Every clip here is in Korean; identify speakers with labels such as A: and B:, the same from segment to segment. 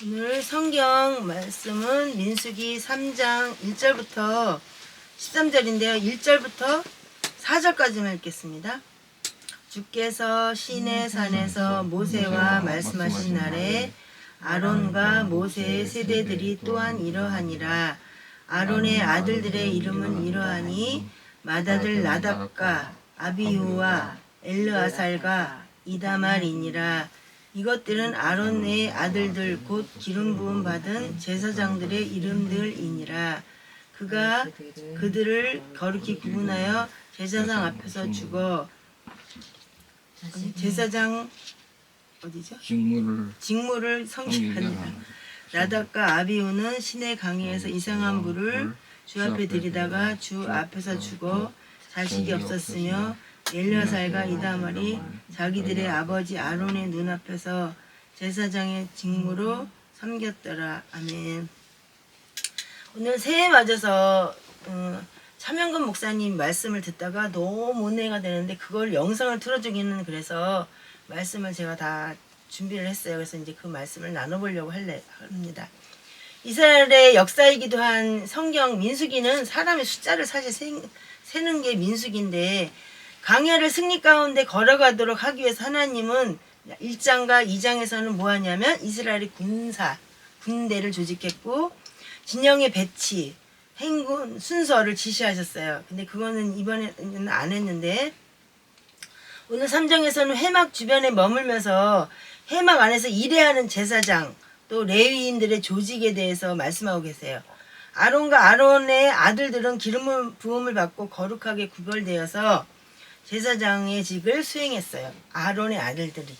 A: 오늘 성경 말씀은 민수기 3장 1절부터 13절인데요. 1절부터 4절까지만 읽겠습니다. 주께서 시내 산에서 모세와 말씀하신 날에 아론과 모세의 세대들이 또한 이러하니라. 아론의 아들들의 이름은 이러하니 마다들 나답과 아비우와 엘르아살과 이다말이니라. 이것들은 아론의 아들들 곧 기름 부음 받은 제사장들의 이름들이니라. 그가 그들을 거룩히 구분하여 제사장 앞에서 죽어 제사장 어디죠?
B: 직무를
A: 직무를 성취하니라. 나답과 아비우는 시내 강에서 이상한 불을 주 앞에 들이다가 주 앞에서 죽어 자식이 없었으며 엘리아살과 이다말이 자기들의 아버지 아론의 눈앞에서 제사장의 직무로 섬겼더라. 아멘. 오늘 새해 맞아서 어, 차명근 목사님 말씀을 듣다가 너무 은혜가 되는데 그걸 영상을 틀어주기는 그래서 말씀을 제가 다 준비를 했어요. 그래서 이제 그 말씀을 나눠보려고 할래, 합니다. 이스라엘의 역사이기도 한 성경 민수기는 사람의 숫자를 사실 세, 세는 게 민수기인데 강야를 승리 가운데 걸어가도록 하기 위해서 하나님은 1장과 2장에서는 뭐 하냐면 이스라엘의 군사, 군대를 조직했고 진영의 배치, 행군 순서를 지시하셨어요. 근데 그거는 이번에는 안 했는데 오늘 3장에서는 해막 주변에 머물면서 해막 안에서 일해하는 제사장 또 레위인들의 조직에 대해서 말씀하고 계세요. 아론과 아론의 아들들은 기름 부음을 받고 거룩하게 구별되어서 제사장의 직을 수행했어요. 아론의 아들들이.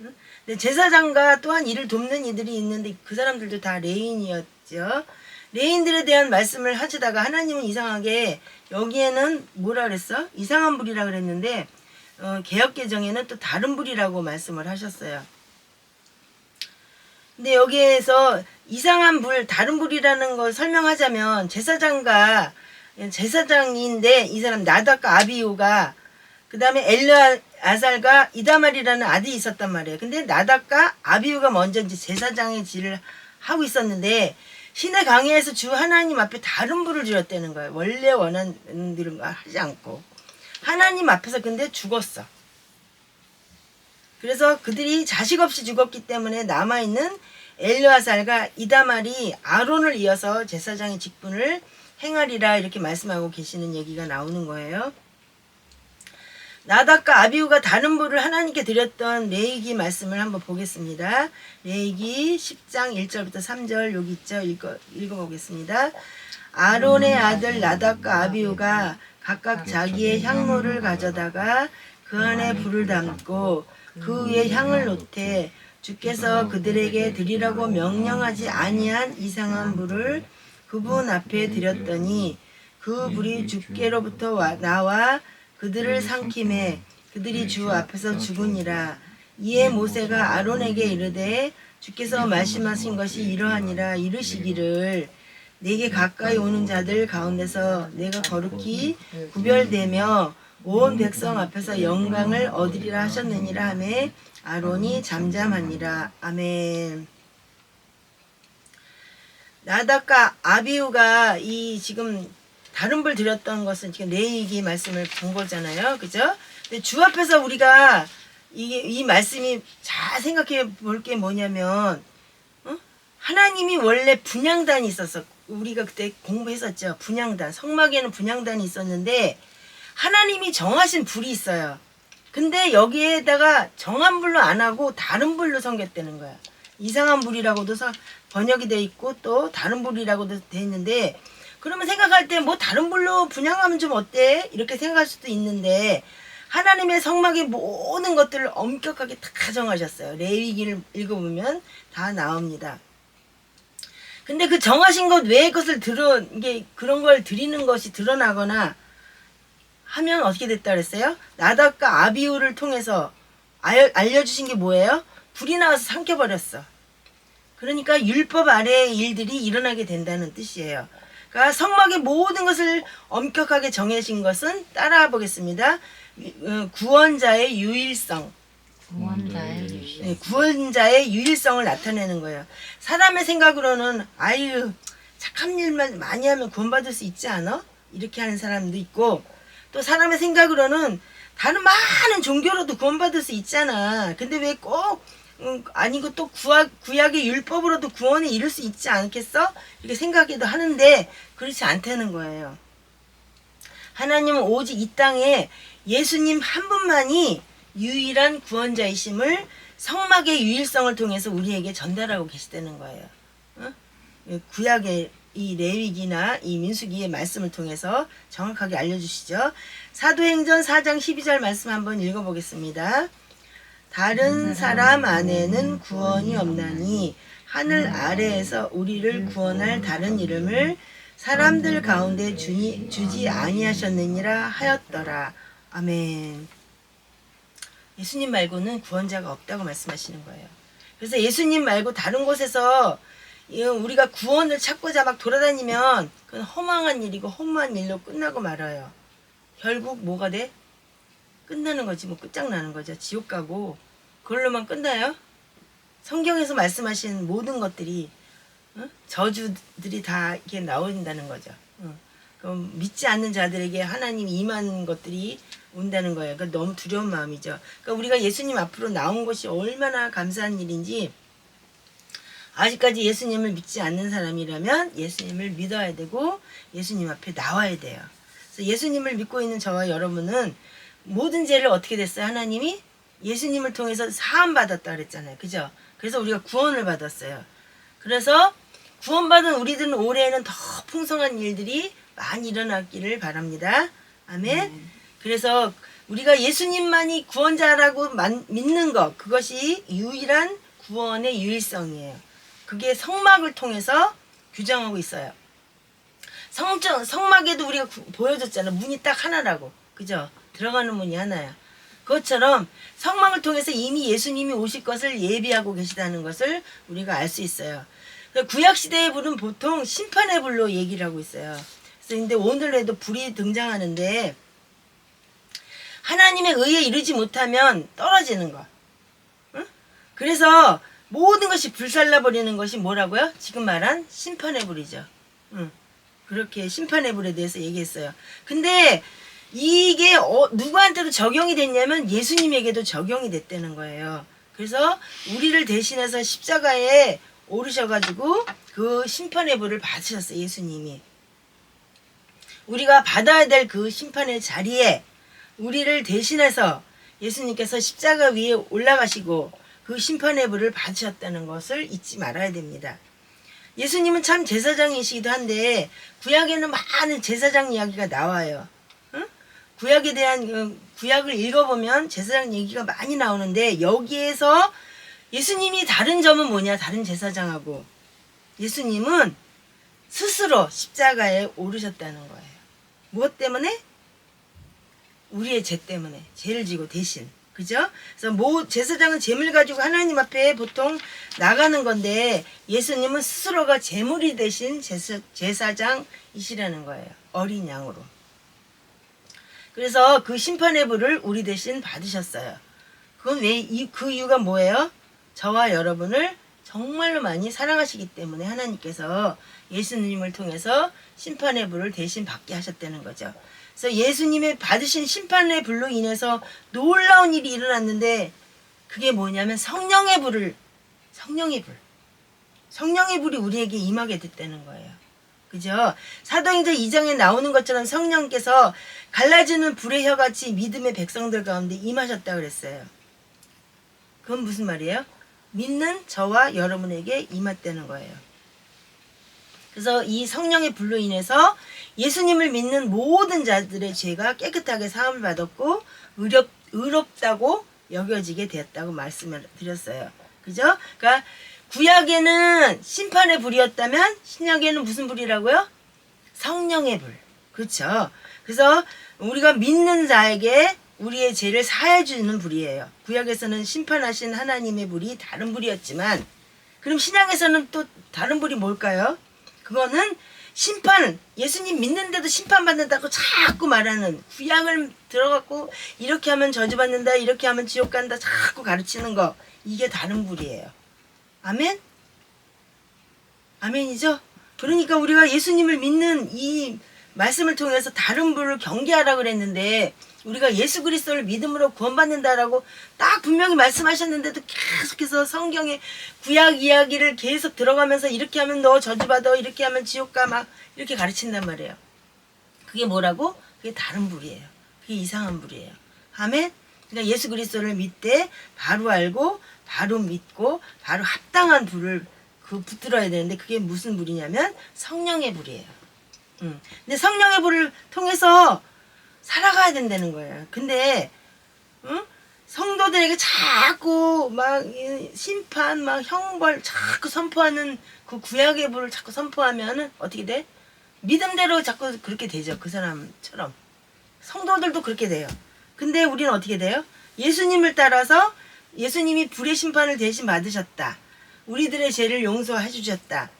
A: 응? 근데 제사장과 또한 이를 돕는 이들이 있는데 그 사람들도 다 레인이었죠. 레인들에 대한 말씀을 하시다가 하나님은 이상하게 여기에는 뭐라 그랬어? 이상한 불이라 그랬는데 어, 개혁 개정에는 또 다른 불이라고 말씀을 하셨어요. 근데 여기에서 이상한 불, 다른 불이라는 걸 설명하자면 제사장과 제사장인데 이 사람 나답과 아비우가 그 다음에 엘르아살과 이다말이라는 아들이 있었단 말이에요. 근데 나답과 아비우가 먼저 이제 제사장의 질을 하고 있었는데 신의 강의에서 주 하나님 앞에 다른 불을 지었다는 거예요. 원래 원하는 대로 하지 않고 하나님 앞에서 근데 죽었어. 그래서 그들이 자식 없이 죽었기 때문에 남아있는 엘르아살과 이다말이 아론을 이어서 제사장의 직분을 행하리라 이렇게 말씀하고 계시는 얘기가 나오는 거예요. 나답과 아비우가 다른 불을 하나님께 드렸던 레이기 말씀을 한번 보겠습니다. 레이기 10장 1절부터 3절 여기 있죠. 읽어, 읽어보겠습니다. 아론의 아들 나답과 아비우가 각각 자기의 향로를 가져다가 그 안에 불을 담고 그 위에 향을 놓되 주께서 그들에게 드리라고 명령하지 아니한 이상한 불을 그분 앞에 드렸더니 그 불이 주께로부터 와- 나와 그들을 삼킴에 그들이 주 앞에서 죽으니라. 이에 모세가 아론에게 이르되 주께서 말씀하신 것이 이러하니라 이르시기를. 내게 가까이 오는 자들 가운데서 내가 거룩히 구별되며 온 백성 앞에서 영광을 얻으리라 하셨느니라 하매 아론이 잠잠하니라. 아멘. 나답과 아비우가 이 지금 다른 불 드렸던 것은 지금 레이기 말씀을 본 거잖아요. 그죠? 근데 주 앞에서 우리가 이게 이 말씀이 잘 생각해 볼 게 뭐냐면 어? 하나님이 원래 분양단이 있었어. 우리가 그때 공부했었죠. 분양단. 성막에는 분양단이 있었는데 하나님이 정하신 불이 있어요. 근데 여기에다가 정한 불로 안 하고 다른 불로 섬겼다는 거야. 이상한 불이라고도 서- 번역이 돼 있고 또 다른 불이라고도 돼 있는데 그러면 생각할 때 뭐 다른 불로 분양하면 좀 어때? 이렇게 생각할 수도 있는데 하나님의 성막의 모든 것들을 엄격하게 다 정하셨어요. 레위기를 읽어보면 다 나옵니다. 근데 그 정하신 것 외의 것을 들어 이게 그런 걸 드리는 것이 드러나거나 하면 어떻게 됐다 그랬어요? 나답과 아비우를 통해서 알, 알려주신 게 뭐예요? 불이 나와서 삼켜버렸어. 그러니까 율법 아래의 일들이 일어나게 된다는 뜻이에요. 그러니까 성막의 모든 것을 엄격하게 정해진 것은 따라와 보겠습니다. 어, 구원자의 유일성.
B: 구원자의 유시.
A: 네, 구원자의 유일성을 나타내는 거예요. 사람의 생각으로는 아유 착한 일만 많이 하면 구원받을 수 있지 않아? 이렇게 하는 사람도 있고 또 사람의 생각으로는 다른 많은 종교로도 구원받을 수 있잖아. 근데 왜꼭 음, 아니고 또 구약, 구약의 율법으로도 구원에 이를 수 있지 않겠어? 이렇게 생각해도 하는데 그렇지 않다는 거예요. 하나님은 오직 이 땅에 예수님 한 분만이 유일한 구원자이심을 성막의 유일성을 통해서 우리에게 전달하고 계시다는 거예요. 어? 구약의 이 레위기나 이 민수기의 말씀을 통해서 정확하게 알려주시죠. 사도행전 4장 12절 말씀 한번 읽어보겠습니다. 다른 사람 안에는 구원이 없나니 하늘 아래에서 우리를 구원할 다른 이름을 사람들 가운데 주니, 주지 아니하셨느니라 하였더라. 아멘. 예수님 말고는 구원자가 없다고 말씀하시는 거예요. 그래서 예수님 말고 다른 곳에서 이 우리가 구원을 찾고자 막 돌아다니면 그건 허망한 일이고 허무한 일로 끝나고 말아요. 결국 뭐가 돼? 끝나는 거지 뭐 끝장나는 거죠. 지옥 가고 그걸로만 끝나요? 성경에서 말씀하신 모든 것들이 어? 저주들이 다 이렇게 나온다는 거죠. 어. 그럼 믿지 않는 자들에게 하나님이 임하는 것들이 온다는 거예요. 그러니까 너무 두려운 마음이죠. 그러니까 우리가 예수님 앞으로 나온 것이 얼마나 감사한 일인지 아직까지 예수님을 믿지 않는 사람이라면 예수님을 믿어야 되고 예수님 앞에 나와야 돼요. 그래서 예수님을 믿고 있는 저와 여러분은 모든 죄를 어떻게 됐어요? 하나님이 예수님을 통해서 사함 받았다 그랬잖아요. 그죠? 그래서 우리가 구원을 받았어요. 그래서 구원받은 우리들은 올해에는 더 풍성한 일들이 많이 일어나기를 바랍니다. 아멘. 그래서 우리가 예수님만이 구원자라고 만- 믿는 것 그것이 유일한 구원의 유일성이에요. 그게 성막을 통해서 규정하고 있어요. 성전 성막에도 우리가 구- 보여줬잖아. 문이 딱 하나라고. 그죠? 들어가는 문이 하나야. 그것처럼 성막을 통해서 이미 예수님이 오실 것을 예비하고 계시다는 것을 우리가 알 수 있어요. 그 구약 시대의 불은 보통 심판의 불로 얘기를 하고 있어요. 근데 오늘에도 불이 등장하는데 하나님의 의에 이르지 못하면 떨어지는 거. 응? 그래서 모든 것이 불살라 버리는 것이 뭐라고요? 지금 말한 심판의 불이죠. 응. 그렇게 심판의 불에 대해서 얘기했어요. 근데 이게 어, 누구한테도 적용이 됐냐면 예수님에게도 적용이 됐다는 거예요. 그래서 우리를 대신해서 십자가에 오르셔가지고 그 심판의 불을 받으셨어요. 예수님이. 우리가 받아야 될 그 심판의 자리에 우리를 대신해서 예수님께서 십자가 위에 올라가시고 그 심판의 불을 받으셨다는 것을 잊지 말아야 됩니다. 예수님은 참 제사장이시기도 한데 구약에는 많은 제사장 이야기가 나와요. 응? 구약에 대한 그 구약을 읽어보면 제사장 얘기가 많이 나오는데 여기에서 예수님이 다른 점은 뭐냐? 다른 제사장하고 예수님은 스스로 십자가에 오르셨다는 거예요. 무엇 때문에? 우리의 죄 때문에 죄를 지고 대신 그죠? 그래서 모 제사장은 재물 가지고 하나님 앞에 보통 나가는 건데 예수님은 스스로가 재물이 대신 제사, 제사장이시라는 거예요. 어린 양으로. 그래서 그 심판의 불을 우리 대신 받으셨어요. 그건 왜, 이, 그 이유가 뭐예요? 저와 여러분을 정말로 많이 사랑하시기 때문에 하나님께서 예수님을 통해서 심판의 불을 대신 받게 하셨다는 거죠. 그래서 예수님의 받으신 심판의 불로 인해서 놀라운 일이 일어났는데 그게 뭐냐면 성령의 불을 성령의 불 성령의 불이 우리에게 임하게 됐다는 거예요. 그죠? 사도행전 2장에 나오는 것처럼 성령께서 갈라지는 불의 혀같이 믿음의 백성들 가운데 임하셨다 그랬어요. 그건 무슨 말이에요? 믿는 저와 여러분에게 임했다는 거예요. 그래서 이 성령의 불로 인해서 예수님을 믿는 모든 자들의 죄가 깨끗하게 사함을 받았고 의롭, 의롭다고 여겨지게 되었다고 말씀을 드렸어요. 그죠? 그러니까 구약에는 심판의 불이었다면 신약에는 무슨 불이라고요? 성령의 불. 그렇죠? 그래서 우리가 믿는 자에게 우리의 죄를 사해 주는 불이에요. 구약에서는 심판하신 하나님의 불이 다른 불이었지만 그럼 신약에서는 또 다른 불이 뭘까요? 그거는 심판, 예수님 믿는데도 심판받는다고 자꾸 말하는 구약을 들어갖고 이렇게 하면 저주받는다 이렇게 하면 지옥 간다 자꾸 가르치는 거 이게 다른 불이에요. 아멘? 아멘이죠? 그러니까 우리가 예수님을 믿는 이 말씀을 통해서 다른 불을 경계하라 그랬는데 우리가 예수 그리스도를 믿음으로 구원받는다라고 딱 분명히 말씀하셨는데도 계속해서 성경의 구약 이야기를 계속 들어가면서 이렇게 하면 너 저주받아 이렇게 하면 지옥 가막 이렇게 가르친단 말이에요. 그게 뭐라고? 그게 다른 불이에요. 그게 이상한 불이에요. 아멘? 그러니까 예수 그리스도를 믿되 바로 알고 바로 믿고 바로 합당한 불을 그 붙들어야 되는데 그게 무슨 불이냐면 성령의 불이에요. 음. 근데 성령의 불을 통해서 살아가야 된다는 거예요. 근데 응? 성도들에게 자꾸 막이 심판, 막 형벌 자꾸 선포하는 그 구약의 불을 자꾸 선포하면은 어떻게 돼? 믿음대로 자꾸 그렇게 되죠. 그 사람처럼. 성도들도 그렇게 돼요. 근데 우리는 어떻게 돼요? 예수님을 따라서 예수님이 불의 심판을 대신 받으셨다. 우리들의 죄를 용서해 주셨다.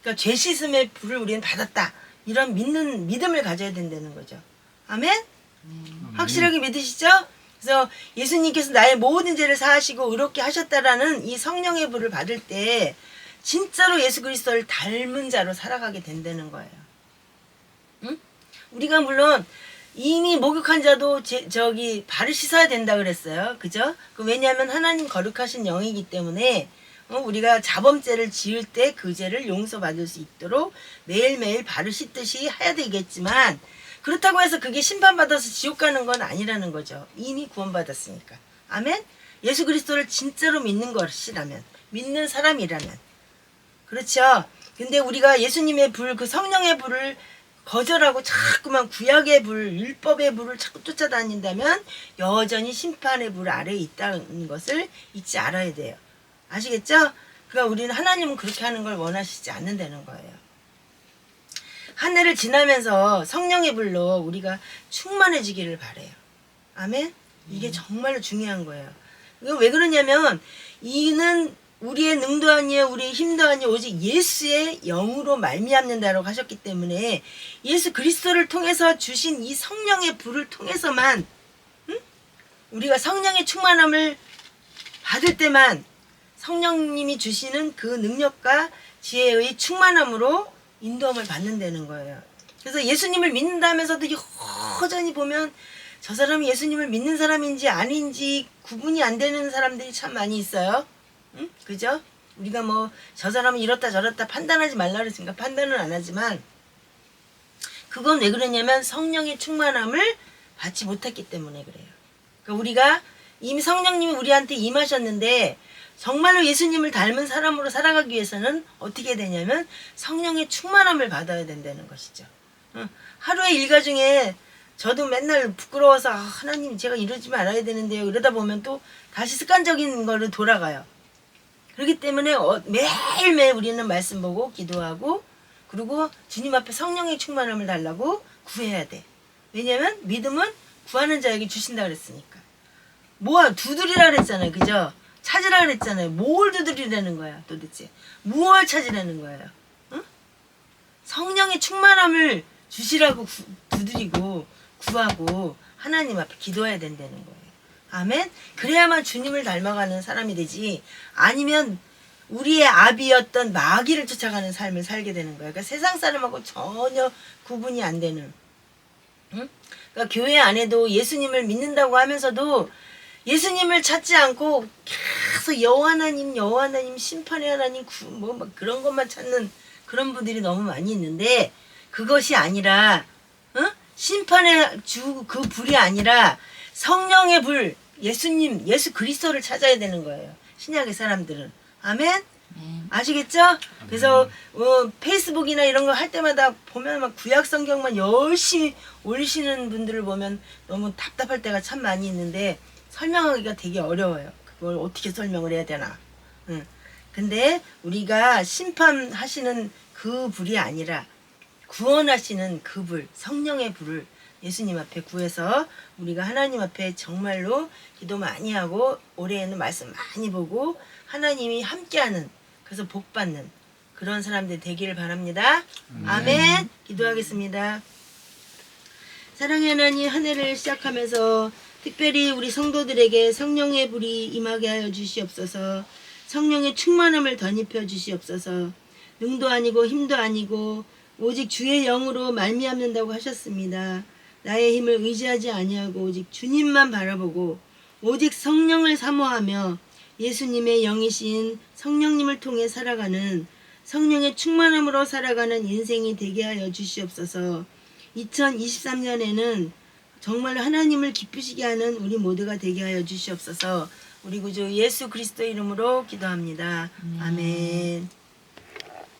A: 그러니까 죄 씻음의 불을 우리는 받았다. 이런 믿는 믿음을 가져야 된다는 거죠. 아멘? 확실하게 믿으시죠? 그래서 예수님께서 나의 모든 죄를 사하시고 의롭게 하셨다라는 이 성령의 불을 받을 때 진짜로 예수 그리스도를 닮은 자로 살아가게 된다는 거예요. 응? 우리가 물론 이미 목욕한 자도 제, 저기 발을 씻어야 된다 그랬어요. 그죠? 그 왜냐하면 하나님 거룩하신 영이기 때문에 어, 우리가 자범죄를 지을 때 그 죄를 용서받을 수 있도록 매일매일 발을 씻듯이 해야 되겠지만 그렇다고 해서 그게 심판받아서 지옥 가는 건 아니라는 거죠. 이미 구원받았으니까. 아멘? 예수 그리스도를 진짜로 믿는 것이라면, 믿는 사람이라면. 그렇죠. 근데 우리가 예수님의 불, 그 성령의 불을 거절하고 자꾸만 구약의 불, 율법의 불을 자꾸 쫓아다닌다면 여전히 심판의 불 아래에 있다는 것을 잊지 알아야 돼요. 아시겠죠? 그러니까 우리는 하나님은 그렇게 하는 걸 원하시지 않는다는 거예요. 한 해를 지나면서 성령의 불로 우리가 충만해지기를 바래요. 아멘? 이게 정말로 중요한 거예요. 왜 그러냐면 이는 우리의 능도 아니에요, 우리의 힘도 아니에요, 오직 예수의 영으로 말미암는다라고 하셨기 때문에 예수 그리스도를 통해서 주신 이 성령의 불을 통해서만 응? 우리가 성령의 충만함을 받을 때만 성령님이 주시는 그 능력과 지혜의 충만함으로 인도함을 받는다는 거예요. 그래서 예수님을 믿는다면서도 여전히 보면 저 사람이 예수님을 믿는 사람인지 아닌지 구분이 안 되는 사람들이 참 많이 있어요. 응? 그죠? 우리가 뭐 저 사람은 이렇다 저렇다 판단하지 말라 그랬으니까 판단은 안 하지만 그건 왜 그러냐면 성령의 충만함을 받지 못했기 때문에 그래요. 그러니까 우리가 이미 성령님이 우리한테 임하셨는데 정말로 예수님을 닮은 사람으로 살아가기 위해서는 어떻게 되냐면 성령의 충만함을 받아야 된다는 것이죠. 어, 하루의 일과 중에 저도 맨날 부끄러워서 아, 하나님 제가 이러지 말아야 되는데요. 이러다 보면 또 다시 습관적인 거로 돌아가요. 그렇기 때문에 어, 매일매일 우리는 말씀 보고 기도하고 그리고 주님 앞에 성령의 충만함을 달라고 구해야 돼. 왜냐면 믿음은 구하는 자에게 주신다 그랬으니까. 뭐야 두드리라 그랬잖아요. 그죠? 찾으라 그랬잖아요. 뭘 두드리라는 거야 도대체. 무엇을 찾으라는 거예요. 응? 성령의 충만함을 주시라고 구- 두드리고 구하고 하나님 앞에 기도해야 된다는 거예요. 아멘. 그래야만 주님을 닮아가는 사람이 되지. 아니면 우리의 아비였던 마귀를 쫓아가는 삶을 살게 되는 거예요. 그러니까 세상 사람하고 전혀 구분이 안 되는. 응? 그러니까 교회 안에도 예수님을 믿는다고 하면서도 예수님을 찾지 않고 계속 여호와 하나님, 여호와 하나님, 심판의 하나님, 구, 뭐, 막 그런 것만 찾는 그런 분들이 너무 많이 있는데 그것이 아니라 어? 심판의 주 그 불이 아니라 성령의 불, 예수님, 예수 그리스도를 찾아야 되는 거예요. 신약의 사람들은 아멘. 아시겠죠? 그래서 어, 페이스북이나 이런 거 할 때마다 보면 막 구약 성경만 열심히 올리시는 분들을 보면 너무 답답할 때가 참 많이 있는데 설명하기가 되게 어려워요. 그걸 어떻게 설명을 해야 되나? 응. 근데 우리가 심판하시는 그 불이 아니라 구원하시는 그 불, 성령의 불을 예수님 앞에 구해서 우리가 하나님 앞에 정말로 기도 많이 하고 올해에는 말씀 많이 보고 하나님이 함께하는 그래서 복 받는 그런 사람들 되기를 바랍니다. 아멘. 기도하겠습니다. 사랑의 하나님 한 해를 시작하면서 특별히 우리 성도들에게 성령의 불이 임하게 하여 주시옵소서. 성령의 충만함을 덧입혀 주시옵소서. 능도 아니고 힘도 아니고 오직 주의 영으로 말미암는다고 하셨습니다. 나의 힘을 의지하지 아니하고 오직 주님만 바라보고 오직 성령을 사모하며 예수님의 영이신 성령님을 통해 살아가는 성령의 충만함으로 살아가는 인생이 되게 하여 주시옵소서. 2023년에는 정말 하나님을 기쁘시게 하는 우리 모두가 되게 하여 주시옵소서. 우리 구주 예수 그리스도 이름으로 기도합니다. 아멘.